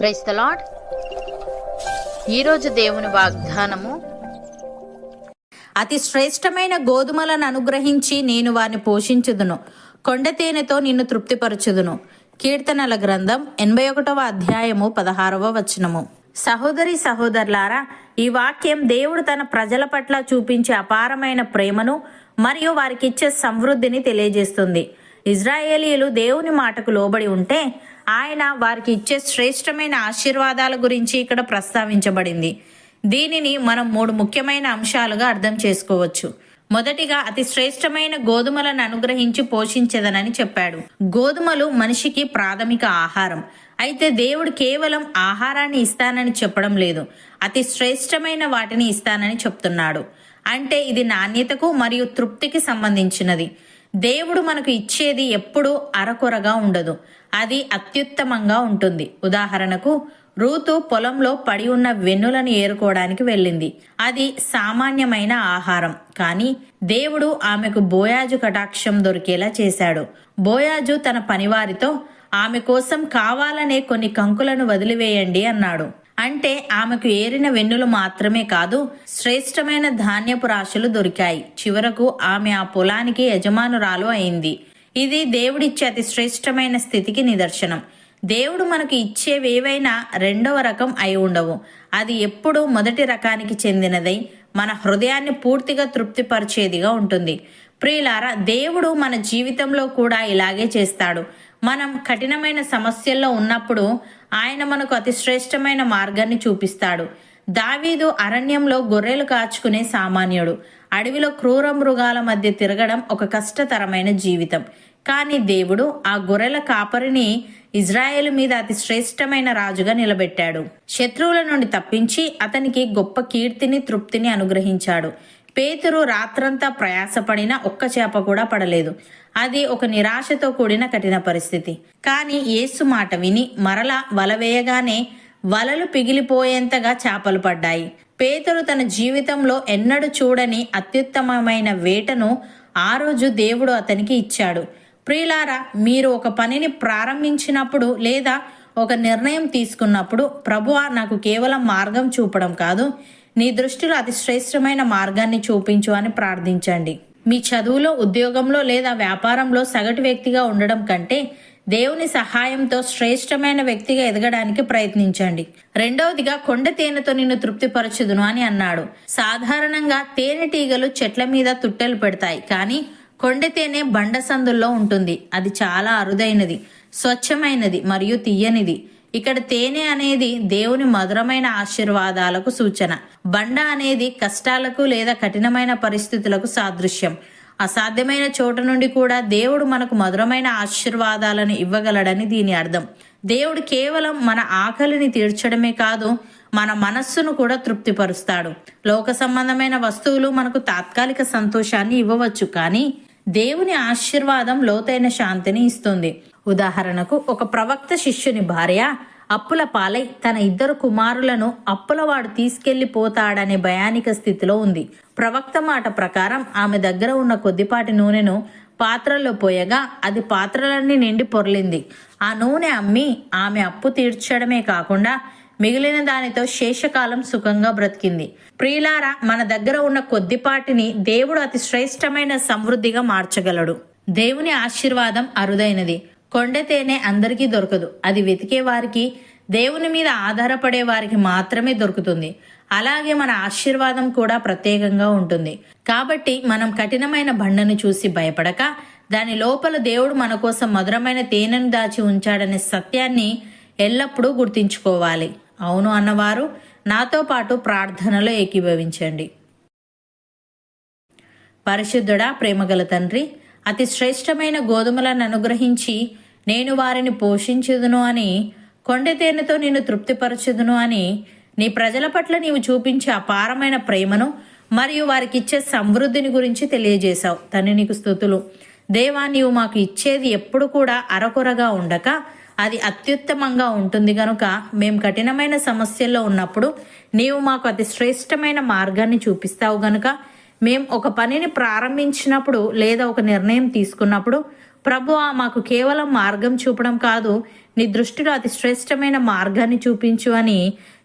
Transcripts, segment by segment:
Price the lord ఈరోజు దేవుని వాగ్దానము అతి శ్రేష్టమైన గోధుమలను అనుగ్రహించి నేను వారిని పోషించుదును. కొండ తేనెతో నిన్ను తృప్తిపరచుదును. కీర్తనల గ్రంథం ఎనభై ఒకటవ అధ్యాయము పదహారవ వచనము. సహోదరి సహోదరులారా ఈ వాక్యం దేవుడు తన ప్రజల పట్ల చూపించే అపారమైన ప్రేమను మరియు వారికి ఇచ్చే సమృద్ధిని తెలియజేస్తుంది. ఇజ్రాయేలీలు దేవుని మాటకు లోబడి ఉంటే ఆయన వారికి ఇచ్చే శ్రేష్టమైన ఆశీర్వాదాల గురించి ఇక్కడ ప్రస్తావించబడింది. దీనిని మనం మూడు ముఖ్యమైన అంశాలుగా అర్థం చేసుకోవచ్చు. మొదటిగా అతి శ్రేష్టమైన గోధుమలను అనుగ్రహించి పోషించదనని చెప్పాడు. గోధుమలు మనిషికి ప్రాథమిక ఆహారం. అయితే దేవుడు కేవలం ఆహారాన్ని ఇస్తానని చెప్పడం లేదు. అతి శ్రేష్టమైన వాటిని ఇస్తానని చెప్తున్నాడు. అంటే ఇది నాణ్యతకు మరియు తృప్తికి సంబంధించినది. దేవుడు మనకు ఇచ్చేది ఎప్పుడూ అరకొరగా ఉండదు. అది అత్యుత్తమంగా ఉంటుంది. ఉదాహరణకు రూతు పొలంలో పడి ఉన్న వెన్నులను ఏరుకోవడానికి వెళ్ళింది. అది సామాన్యమైన ఆహారం. కానీ దేవుడు ఆమెకు బోయాజు కటాక్షం దొరికేలా చేశాడు. బోయాజు తన పనివారితో ఆమె కోసం కావాలనే కొన్ని కంకులను వదిలివేయండి అన్నాడు. అంటే ఆమెకు ఏరిన వెన్నులు మాత్రమే కాదు శ్రేష్టమైన ధాన్యపు రాశులు దొరికాయి. చివరకు ఆమె ఆ పొలానికి యజమానురాలు అయింది. ఇది దేవుడిచ్చే అతి శ్రేష్టమైన స్థితికి నిదర్శనం. దేవుడు మనకు ఇచ్చేవేవైనా రెండవ రకం అయి ఉండవు. అది ఎప్పుడూ మొదటి రకానికి చెందినదై మన హృదయాన్ని పూర్తిగా తృప్తిపరిచేదిగా ఉంటుంది. ప్రియులారా దేవుడు మన జీవితంలో కూడా ఇలాగే చేస్తాడు. మనం కఠినమైన సమస్యల్లో ఉన్నప్పుడు ఆయన మనకు అతి శ్రేష్టమైన మార్గాన్ని చూపిస్తాడు. దావీదు అరణ్యంలో గొర్రెలు కాచుకునే సామాన్యుడు. అడవిలో క్రూర మృగాల మధ్య తిరగడం ఒక కష్టతరమైన జీవితం. కానీ దేవుడు ఆ గొర్రెల కాపరిని ఇజ్రాయేల్ మీద అతి శ్రేష్టమైన రాజుగా నిలబెట్టాడు. శత్రువుల నుండి తప్పించి అతనికి గొప్ప కీర్తిని తృప్తిని అనుగ్రహించాడు. పేతురు రాత్రంతా ప్రయాసపడిన ఒక్క చేప కూడా పడలేదు. అది ఒక నిరాశతో కూడిన కఠిన పరిస్థితి. కానీ యేసు మాట విని మరలా వల వేయగానే వలలు పిగిలిపోయేంతగా చేపలు పడ్డాయి. పేతురు తన జీవితంలో ఎన్నడూ చూడని అత్యుత్తమమైన వేటను ఆ రోజు దేవుడు అతనికి ఇచ్చాడు. ప్రియులారా మీరు ఒక పనిని ప్రారంభించినప్పుడు లేదా ఒక నిర్ణయం తీసుకున్నప్పుడు ప్రభువా నాకు కేవలం మార్గం చూపడం కాదు నీ దృష్టిలో అతి శ్రేష్టమైన మార్గాన్ని చూపించు అని ప్రార్థించండి. మీ చదువులో ఉద్యోగంలో లేదా వ్యాపారంలో సగటు వ్యక్తిగా ఉండడం కంటే దేవుని సహాయంతో శ్రేష్టమైన వ్యక్తిగా ఎదగడానికి ప్రయత్నించండి. రెండవదిగా కొండ తేనెతో నిన్ను తృప్తిపరచుదును అని అన్నాడు. సాధారణంగా తేనెటీగలు చెట్ల మీద తుట్టెలు పెడతాయి కానీ కొండ తేనె బండసందుల్లో ఉంటుంది. అది చాలా అరుదైనది స్వచ్ఛమైనది మరియు తీయనిది. ఇక్కడ తేనె అనేది దేవుని మధురమైన ఆశీర్వాదాలకు సూచన. బండ అనేది కష్టాలకు లేదా కఠినమైన పరిస్థితులకు సాదృశ్యం. అసాధ్యమైన చోట నుండి కూడా దేవుడు మనకు మధురమైన ఆశీర్వాదాలను ఇవ్వగలడని దీని అర్థం. దేవుడు కేవలం మన ఆకలిని తీర్చడమే కాదు మన మనస్సును కూడా తృప్తిపరుస్తాడు. లోక సంబంధమైన వస్తువులు మనకు తాత్కాలిక సంతోషాన్ని ఇవ్వవచ్చు కానీ దేవుని ఆశీర్వాదం లోతైన శాంతిని ఇస్తుంది. ఉదాహరణకు ఒక ప్రవక్త శిష్యుని భార్య అప్పుల పాలై తన ఇద్దరు కుమారులను అప్పులవాడు తీసుకెళ్ళిపోతాడనే భయానిక స్థితిలో ఉంది. ప్రవక్త మాట ప్రకారం ఆమె దగ్గర ఉన్న కొద్దిపాటి నూనెను పాత్రలో పోయగా అది పాత్రలన్నీ నిండి పొర్లింది. ఆ నూనె అమ్మి ఆమె అప్పు తీర్చడమే కాకుండా మిగిలిన దానితో శేషకాలం సుఖంగా బ్రతికింది. ప్రియులారా మన దగ్గర ఉన్న కొద్దిపాటిని దేవుడు అతి శ్రేష్టమైన సమృద్ధిగా మార్చగలడు. దేవుని ఆశీర్వాదం అరుదైనది. కొండ తేనె అందరికీ దొరకదు. అది వెతికే వారికి దేవుని మీద ఆధారపడే వారికి మాత్రమే దొరుకుతుంది. అలాగే మన ఆశీర్వాదం కూడా ప్రత్యేకంగా ఉంటుంది. కాబట్టి మనం కఠినమైన బండను చూసి భయపడక దాని లోపల దేవుడు మన కోసం మధురమైన తేనెను దాచి ఉంచాడనే సత్యాన్ని ఎల్లప్పుడూ గుర్తించుకోవాలి. అవును అన్నవారు నాతో పాటు ప్రార్థనలో ఏకీభవించండి. పరిశుద్ధుడా ప్రేమగల తండ్రి అతి శ్రేష్టమైన గోధుమలను అనుగ్రహించి నేను వారిని పోషించుదును అని కొండ తేనెతో నేను తృప్తిపరచుదును అని నీ ప్రజల పట్ల నీవు చూపించే అపారమైన ప్రేమను మరియు వారికి ఇచ్చే సమృద్ధిని గురించి తెలియజేశావు. తండ్రి నీకు స్థుతులు. దేవా నీవు మాకు ఇచ్చేది ఎప్పుడు కూడా అరకొరగా ఉండక అది అత్యుత్తమంగా ఉంటుంది కనుక మేము కఠినమైన సమస్యల్లో ఉన్నప్పుడు నీవు మాకు అతి శ్రేష్టమైన మార్గాన్ని చూపిస్తావు గనుక మేము ఒక పనిని ప్రారంభించినప్పుడు లేదా ఒక నిర్ణయం తీసుకున్నప్పుడు ప్రభువా మాకు కేవలం మార్గం చూపడం కాదు నీ దృష్టిలో అతి శ్రేష్టమైన మార్గాన్ని చూపించు అని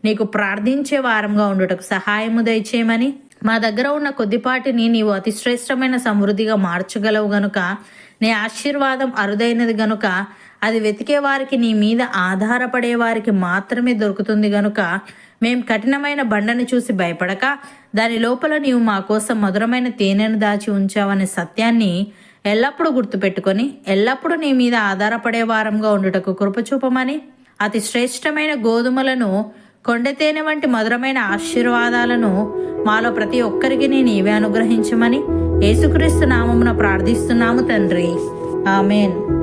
నీకు ప్రార్థించే వారంగా ఉండుటకు సహాయము దయచేయమని. మా దగ్గర ఉన్న కొద్దిపాటిని నీవు అతి శ్రేష్టమైన సమృద్ధిగా మార్చగలవు గనుక నీ ఆశీర్వాదం అరుదైనది గనుక అది వెతికే వారికి నీ మీద ఆధారపడే వారికి మాత్రమే దొరుకుతుంది గనుక మేం కఠినమైన బండను చూసి భయపడక దాని లోపల నీవు మా కోసం మధురమైన తేనెను దాచి ఉంచావనే సత్యాన్ని ఎల్లప్పుడూ గుర్తుపెట్టుకొని ఎల్లప్పుడూ నీ మీద ఆధారపడే వారంగా ఉండుటకు కృపచూపమని అతి శ్రేష్టమైన గోధుమలను కొండతేనె వంటి మధురమైన ఆశీర్వాదాలను మాలో ప్రతి ఒక్కరికి నీవే అనుగ్రహించమని యేసుక్రీస్తు నామమున ప్రార్థిస్తున్నాము తండ్రి. ఆమెన్.